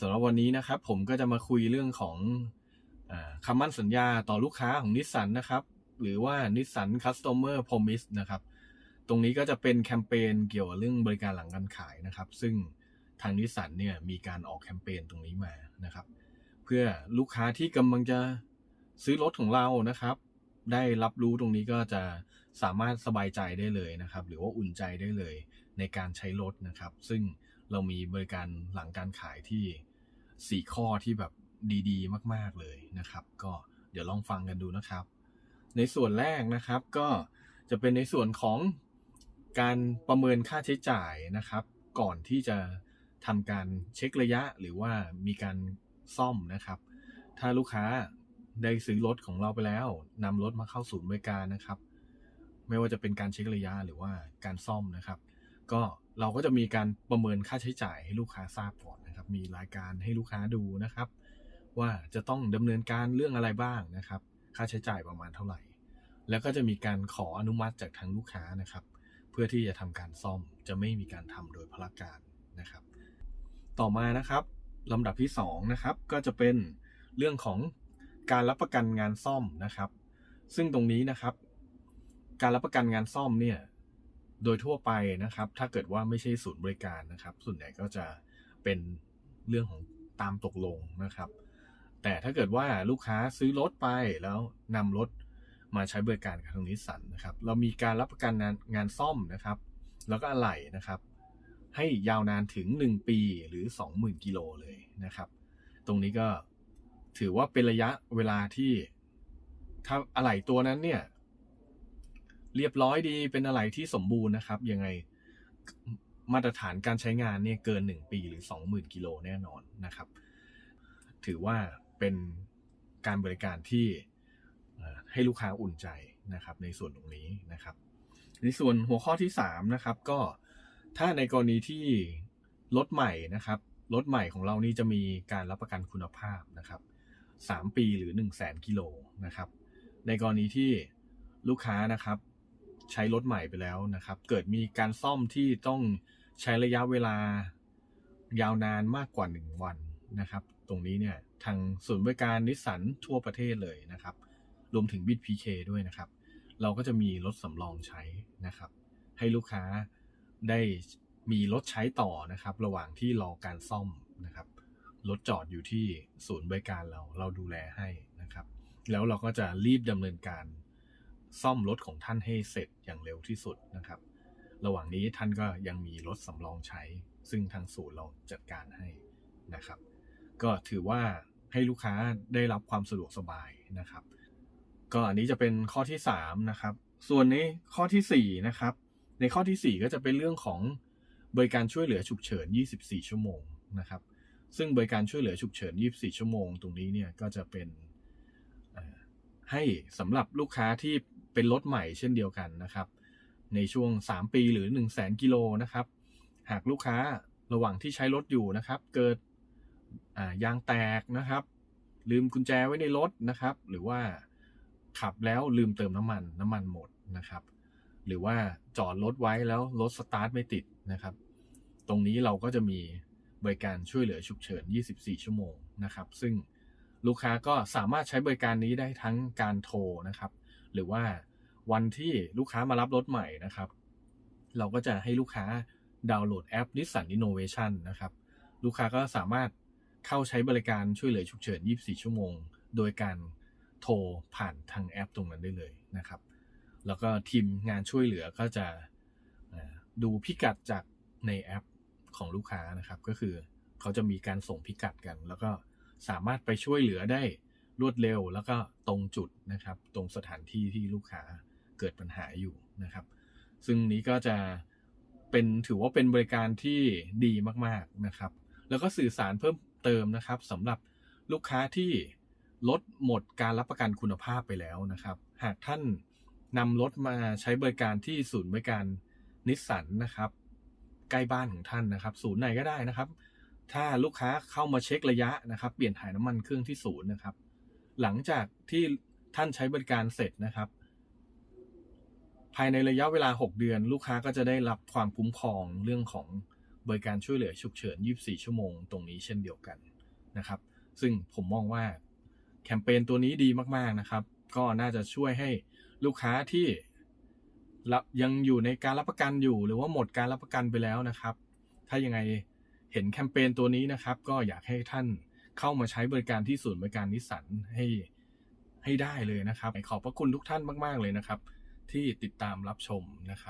สำหรับวันนี้นะครับ ผมก็จะมาคุยเรื่องของอคำมั่นสัญญาต่อลูกค้าของนิสสันนะครับ หรือว่า Nissan Customer Promise นะครับ ตรงนี้ก็จะเป็นแคมเปญเกี่ยวกับเรื่องบริการหลังการขายนะครับ ซึ่งทางนิสสันเนี่ยมีการออกแคมเปญตรงนี้มานะครับ เพื่อลูกค้าที่กำลังจะซื้อรถของเรานะครับ ได้รับรู้ตรงนี้ก็จะสามารถสบายใจได้เลยนะครับ หรือว่าอุ่นใจได้เลยในการใช้รถนะครับ ซึ่งเรามีบริการหลังการขายที่ 4ข้อที่แบบดีๆ มากๆเลยนะครับ ก็เดี๋ยวลองฟังกันดูนะครับ ในส่วนแรกนะครับก็จะเป็นในส่วนของการประเมินค่าใช้จ่ายนะครับ ก่อนที่จะทำการเช็คระยะหรือว่ามีการซ่อมนะครับ ถ้าลูกค้าได้ซื้อรถของเราไปแล้วนำรถมาเข้าศูนย์บริการนะครับ ไม่ว่าจะเป็นการเช็คระยะหรือว่าการซ่อมนะครับ ก็เราก็จะมีการประเมินค่าใช้จ่ายให้ลูกค้าทราบก่อน มีรายการให้ลูกค้าดูนะครับ ว่าจะต้องดำเนินการเรื่องอะไรบ้างนะครับ ค่าใช้จ่ายประมาณเท่าไหร่ แล้วก็จะมีการขออนุมัติจากทางลูกค้านะครับ เพื่อที่จะทำการซ่อมจะไม่มีการทำโดยพลการนะครับ ต่อมานะครับลำดับที่2นะครับก็จะเป็นเรื่องของการรับประกันงานซ่อมนะครับ ซึ่งตรงนี้นะครับ การรับประกันงานซ่อมเนี่ยโดยทั่วไปนะครับ ถ้าเกิดว่าไม่ใช่ศูนย์บริการนะครับ ส่วนใหญ่ก็จะเป็น เรื่องของตามตกลงนะครับ แต่ถ้าเกิดว่าลูกค้าซื้อรถไปแล้วนำรถมาใช้บริการกับทางนิสสันนะครับ เรามีการรับประกันงานงานซ่อมนะครับ แล้วก็อะไหล่นะครับ ให้ยาวนานถึง 1 ปีหรือ 20,000 กิโลเลยนะครับ ตรงนี้ก็ถือว่าเป็นระยะเวลาที่ถ้าอะไหล่ตัวนั้นเนี่ย เรียบร้อยดีเป็นอะไหล่ที่สมบูรณ์นะครับ ยังไง มาตรฐานการใช้งานเนี่ยเกิน 1 ปีหรือ 20,000 กิโลแน่นอนนะครับ ถือว่าเป็นการบริการที่ให้ลูกค้าอุ่นใจนะครับ ในส่วนตรงนี้นะครับ ในส่วนหัวข้อที่3นะครับก็ถ้าในกรณีที่รถใหม่นะครับรถใหม่ของเรานี่จะมีการรับประกันคุณภาพนะครับ 3 ปีหรือ 1 0 0 0 0แสนกิโลนะครับ ในกรณีที่ลูกค้านะครับ ใช้รถใหม่ไปแล้วนะครับ เกิดมีการซ่อมที่ต้อง ใช้ระยะเวลายาวนานมากกว่า 1 วันนะครับ ตรงนี้เนี่ยทางศูนย์บริการนิสสันทั่วประเทศเลยนะครับ รวมถึงบิดพีเคด้วยนะครับ เราก็จะมีรถสำรองใช้นะครับ ให้ลูกค้าได้มีรถใช้ต่อนะครับ ระหว่างที่รอการซ่อมนะครับรถจอดอยู่ที่ศูนย์บริการเราเราดูแลให้นะครับ แล้วเราก็จะรีบดำเนินการซ่อมรถของท่านให้เสร็จอย่างเร็วที่สุดนะครับ ระหว่างนี้ท่านก็ยังมีรถสำรองใช้ ซึ่งทางศูนย์เราจัดการให้นะครับ ก็ถือว่าให้ลูกค้าได้รับความสะดวกสบายนะครับ ก็อันนี้จะเป็นข้อที่3นะครับ ส่วนในข้อที่4นะครับ ในข้อที่ 4 ก็จะเป็นเรื่องของบริการช่วยเหลือฉุกเฉิน 24 ชั่วโมงนะครับ ซึ่งบริการช่วยเหลือฉุกเฉิน 24 ชั่วโมง ตรงนี้เนี่ยก็จะเป็นให้สำหรับลูกค้าที่เป็นรถใหม่เช่นเดียวกันนะครับ ในช่วง 3 ปีหรือ 1 0 0 0 0แกิโลนะครับ หากลูกค้าระหว่างที่ใช้รถอยู่นะครับ เกิดยางแตกนะครับ ลืมกุญแจไว้ในรถนะครับ หรือว่าขับแล้วลืมเติมน้ำมันน้ำมันหมดนะครับ หรือว่าจอดรถไว้แล้วรถสตาร์ทไม่ติดนะครับ ตรงนี้เราก็จะมีบริการช่วยเหลือฉุกเฉิน 24 ชั่วโมงนะครับ ซึ่งลูกค้าก็สามารถใช้บริการนี้ได้ทั้งการโทรนะครับ หรือว่า วันที่ลูกค้ามารับรถใหม่นะครับ เราก็จะให้ลูกค้าดาวน์โหลดแอป Nissan Innovation นะครับ ลูกค้าก็สามารถเข้าใช้บริการช่วยเหลือฉุกเฉิน 24 ชั่วโมง โดยการโทรผ่านทางแอปตรงนั้นได้เลยนะครับ แล้วก็ทีมงานช่วยเหลือก็จะดูพิกัดจากในแอปของลูกค้านะครับ ก็คือเขาจะมีการส่งพิกัดกัน แล้วก็สามารถไปช่วยเหลือได้รวดเร็วแล้วก็ตรงจุดนะครับ ตรงสถานที่ที่ลูกค้า เกิดปัญหาอยู่นะครับ ซึ่งนี้ก็จะเป็นถือว่าเป็นบริการที่ดีมากๆนะครับ แล้วก็สื่อสารเพิ่มเติมนะครับสำหรับลูกค้าที่ลดหมดการรับประกันคุณภาพไปแล้วนะครับ หากท่านนำรถมาใช้บริการที่ศูนย์บริการนิสสันนะครับใกล้บ้านของท่านนะครับ ศูนย์ไหนก็ได้นะครับ ถ้าลูกค้าเข้ามาเช็คระยะนะครับ เปลี่ยนถ่ายน้ำมันเครื่องที่ศูนย์นะครับ หลังจากที่ท่านใช้บริการเสร็จนะครับ ภายในระยะเวลา 6 เดือน ลูกค้าก็จะได้รับความคุ้มครองเรื่องของบริการช่วยเหลือฉุกเฉิน 24 ชั่วโมงตรงนี้เช่นเดียวกันนะครับ ซึ่งผมมองว่าแคมเปญตัวนี้ดีมากๆนะครับ ก็น่าจะช่วยให้ลูกค้าที่รับยังอยู่ในการรับประกันอยู่ หรือว่าหมดการรับประกันไปแล้วนะครับ ถ้ายังไงเห็นแคมเปญตัวนี้นะครับ ก็อยากให้ท่านเข้ามาใช้บริการที่ศูนย์บริการนิสสันให้ให้ได้เลยนะครับขอบพระคุณทุกท่านมาก ๆเลยนะครับ ที่ติดตามรับชมนะครับ